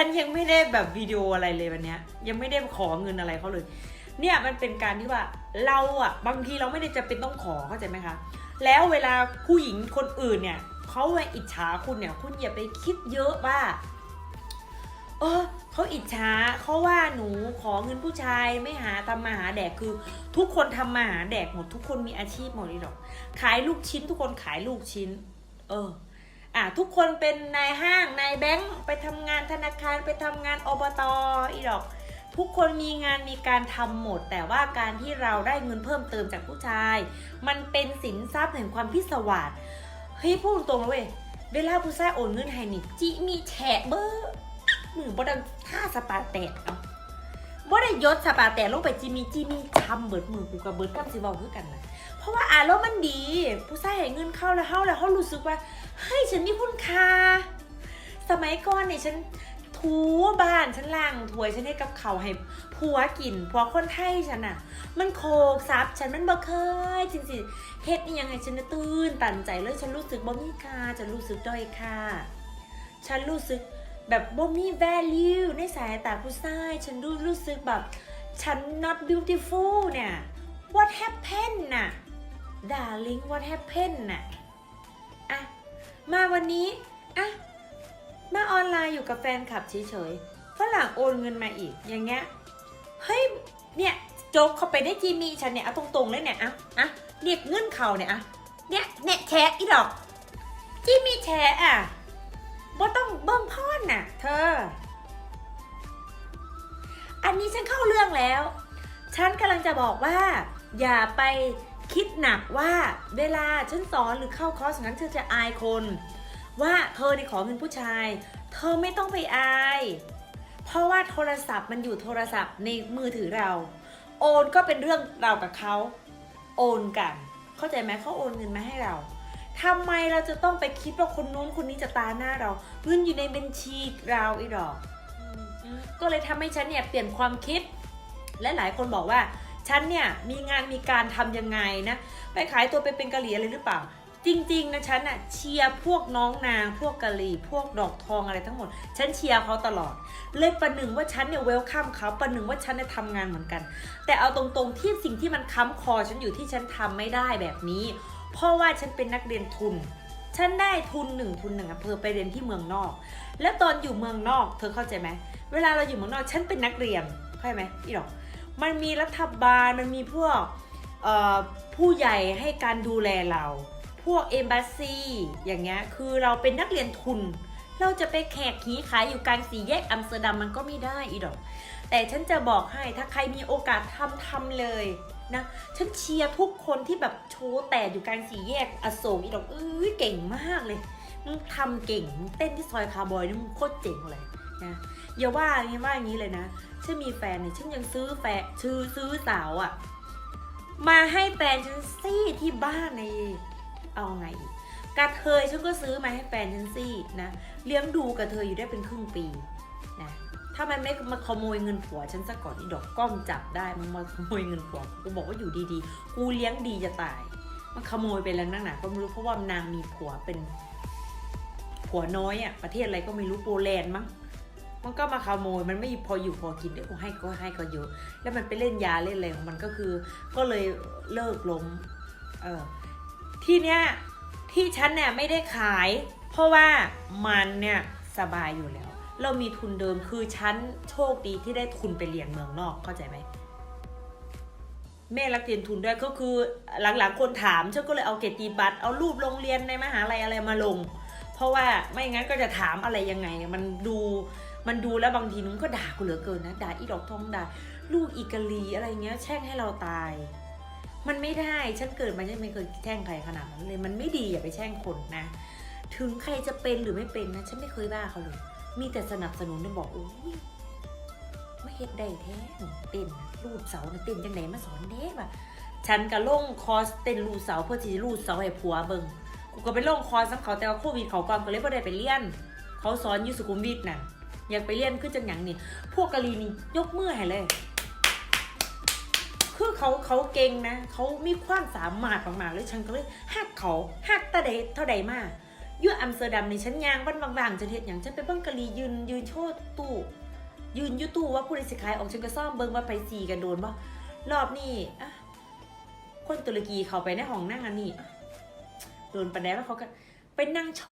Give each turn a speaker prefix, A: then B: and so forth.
A: ฉันยังไม่ได้แบบวิดีโออะไรเลยวันเนี้ย ยังไม่ได้ขอเงินอะไรเขาเลย เนี่ยมันเป็นการที่ว่าเราอะบางทีเราไม่ได้จะเป็นต้องขอเข้าใจไหมคะ แล้วเวลาผู้หญิงคนอื่นเนี่ยเขาไปอิจฉาคุณเนี่ย คุณอย่าไปคิดเยอะว่าเออเขาอิจฉาเขาว่าหนูขอเงินผู้ชายไม่หาทำมาหาแดกคือ ทุกคนทำมาหาแดกหมดทุกคนมีอาชีพหมดเลยหรอกขายลูกชิ้นทุกคนขายลูกชิ้น เออ อะทุกคนเป็นนายห้างนายแบงค์ไปทำงานธนาคารไปทำงานอบตอีดอก ทุกคนมีงานมีการทำหมด แต่ว่าการที่เราได้เงินเพิ่มเติมจากผู้ชาย มันเป็นสินทรัพย์แห่งความพิศวาสเฮ้ยพูดตรงเว้ยเวลาผู้ชายโอนเงินให้นี่จิมีแฉะเบอร์มือบ่ดังท่าสปาแตกเอาบ่ได้ยศสปาแตกลงไปจิมีจิมีทำเบิดมือกูกับเบิดกับสิเว้าคือกันนะ ราะว่าอารมณ์มันดี ผู้ชายให้เงินเข้าแล้วเข้าแล้วเขารู้สึกว่าเฮ้ยฉันมีคุณค่าสมัยก่อนเนี่ยฉันถูบ้านฉันล้างถวยฉันให้กับเขาให้ผัวกินผัวคนไทยฉันอะมันโคกซับฉันมันบ่เคยจริงๆเฮ็ดนี่ยังไงฉันน่ะตื่นตันใจเลยฉันรู้สึกบ่มีค่าฉันรู้สึกด้อยค่าฉันรู้สึกแบบบ่มี value ในสายตาผู้ชายฉันรู้รู้สึกแบบฉัน not beautiful เนี่ย what happened น่ะ darling what happened น่ะอะมาวันนี้อะมาออนไลน์อยู่กับแฟนคลับเฉยๆฝรั่งโอนเงินมาอีกอย่างเงี้ยเฮ้ยเนี่ยโจ๊กเขาไปได้จีมีฉันเนี่ยเอาตรงๆเลยเนี่ยอะอะเรียกเงื่อนเขาเนี่ยอะเนี่ยเนี่ยแชร์อีดอกจีมีแชร์อะบ่ต้องเบิ่งพ่อนน่ะ เธอ อันนี้ฉันเข้าเรื่องแล้ว ฉันกำลังจะบอกว่า อย่าไป คิดหนักว่าเวลาฉันสอนหรือเข้าคอร์สอย่างนั้นเธอจะอายคน ว่าเธอในขอเงินผู้ชาย เธอไม่ต้องไปอาย เพราะว่าโทรศัพท์มันอยู่โทรศัพท์ในมือถือเรา โอนก็เป็นเรื่องเรากับเขาโอนกัน เข้าใจไหมเขาโอนเงินมาให้เราทำไมเราจะต้องไปคิดว่าคนนู้นคนนี้จะตาหน้าเราเงินอยู่ในบัญชีเราอีดอก ก็เลยทำให้ฉันเนี่ยเปลี่ยนความคิด และหลายคนบอกว่า ฉันเนี่ยมีงานมีการทำยังไงนะ ไปขายตัวไปเป็นกะหรี่อะไรหรือเปล่า จริงๆนะฉันอะเชียร์พวกน้องนาง พวกกะหรี่พวกดอกทองอะไรทั้งหมด ฉันเชียร์เขาตลอด เลยประหนึ่งว่าฉันเนี่ยเวลคัมเขาประหนึ่งว่าฉันเนี่ยทำงานเหมือนกัน แต่เอาตรงๆที่สิ่งที่มันค้ำคอฉันอยู่ที่ฉันทำไม่ได้แบบนี้ เพราะว่าฉันเป็นนักเรียนทุนฉันได้ทุนหนึ่งทุนหนึ่งอำเภอไปเรียนที่เมืองนอก แล้วตอนอยู่เมืองนอก เธอเข้าใจไหม เวลาเราอยู่เมืองนอก ฉันเป็นนักเรียนเข้าใจไหมอีดอก มันมีรัฐบาลมันมีพวกผู้ใหญ่ให้การดูแลเรา พวกเอมบ s ซีอย่างเงี้ยคือเราเป็นนักเรียนทุน เราจะไปแขกขี้ขายอยู่กลางสี่แยกอัมสเตอร์ดัมมันก็ไม่ได้อีดอก แต่ฉันจะบอกให้ถ้าใครมีโอกาสทำทำเลยนะฉันเชียร์ทุกคนที่แบบโชว์แต่อยู่กลางสี่แยกอโศกอีดอกเอ้ยเก่งมากเลยมึงทำเก่งมึงเต้นที่ซอยคาร์บอยนี่มึงโคตรเจ๋งเลย นะอย่าว่าอย่างนี้ว่าอย่างนี้เลยนะฉันมีแฟนเนี่ยฉันยังซื้อแฟนซื้อซื้อสาวอะมาให้แฟนฉันซี่ที่บ้านในเอาไงกระเทยฉันก็ซื้อมาให้แฟนฉันซี่นะเลี้ยงดูกระเทยอยู่ได้เป็นครึ่งปีนะถ้ามันไม่มาขโมยเงินผัวฉันซะก่อนอีดอกกล้องจับได้มันมาขโมยเงินผัวกูบอกว่าอยู่ดีๆ กูเลี้ยงดีจะตาย มันขโมยไปแล้วนั่นน่ะก็ไม่รู้เพราะว่านางมีผัวเป็นผัวน้อยอะประเทศอะไรก็ไม่รู้โปแลนด์มั้ง มันก็มาขโมย มันไม่พออยู่พอกินเดี๋ยวกูให้ก็ให้ก็เยอะ แล้วมันไปเล่นยาเล่นอะไรของมันก็คือ ก็เลยเลิกล้ม เออ ที่เนี้ยที่ฉันเนี่ยไม่ได้ขาย เพราะว่ามันเนี่ยสบายอยู่แล้ว เรามีทุนเดิมคือฉันโชคดีที่ได้ทุนไปเรียนเมืองนอกเข้าใจไหมแม่รักเรียนทุนด้วยก็คือหลังๆคนถามฉันก็เลยเอาเกียรติบัตรเอารูปโรงเรียนในมหาลัยอะไรมาลง เพราะว่าไม่งั้นก็จะถามอะไรยังไง มันดู มันดูแล้วบางทีนึงก็ด่ากูเหลือเกินนะด่าอีดอกทองด่าลูกอีกาลีอะไรเงี้ย แช่งให้เราตาย มันไม่ได้ฉันเกิดมาฉันไม่เคยแช่งใครขนาดนั้นเลยมันไม่ดีอย่าไปแช่งคนนะ ถึงใครจะเป็นหรือไม่เป็นนะฉันไม่เคยว่าเขาเลย มีแต่สนับสนุนได้บอกโอ้ยไม่เฮ็ดได้แท้หนูเต้นรูดเสานะเต้นจังไหนมาสอนเด้ว่ะฉันก็ลงคอสเต้นรูดเสาเพื่อที่จะรูดเสาให้ผัวเบิงกูก็ไปลงคอสซ้ำเขาแต่ว่าโควิดเขาก่อนก็เลยไม่ได้ไปเรียน เขาสอนอยูสุขุมวิทน่ะ อยากไปเรียนคือจังหยังนี่ พวกกะลีนี่ยกมือให้เลย คือเขาเขาเก่งนะ เขามีความสามารถมากๆเลยฉันก็เลยหักเขาหักตาใดเท่าใดมากอยูอัมสเตอร์ดัมในฉันยางบ้านบางๆจะเทียดอย่างฉันไปเบิ้งกะลียืนยืนโชว์ตู้ยืนยูตู้ว่าผู้ใดสิขายออกฉันก็ซ่อมเบิ้งว่าไปสีกันโดนบ่รอบนี้อะคนตุรกีเขาไปในห้องนั่งอันนี้โดนประแดว่าเขาก็ไปนั่ง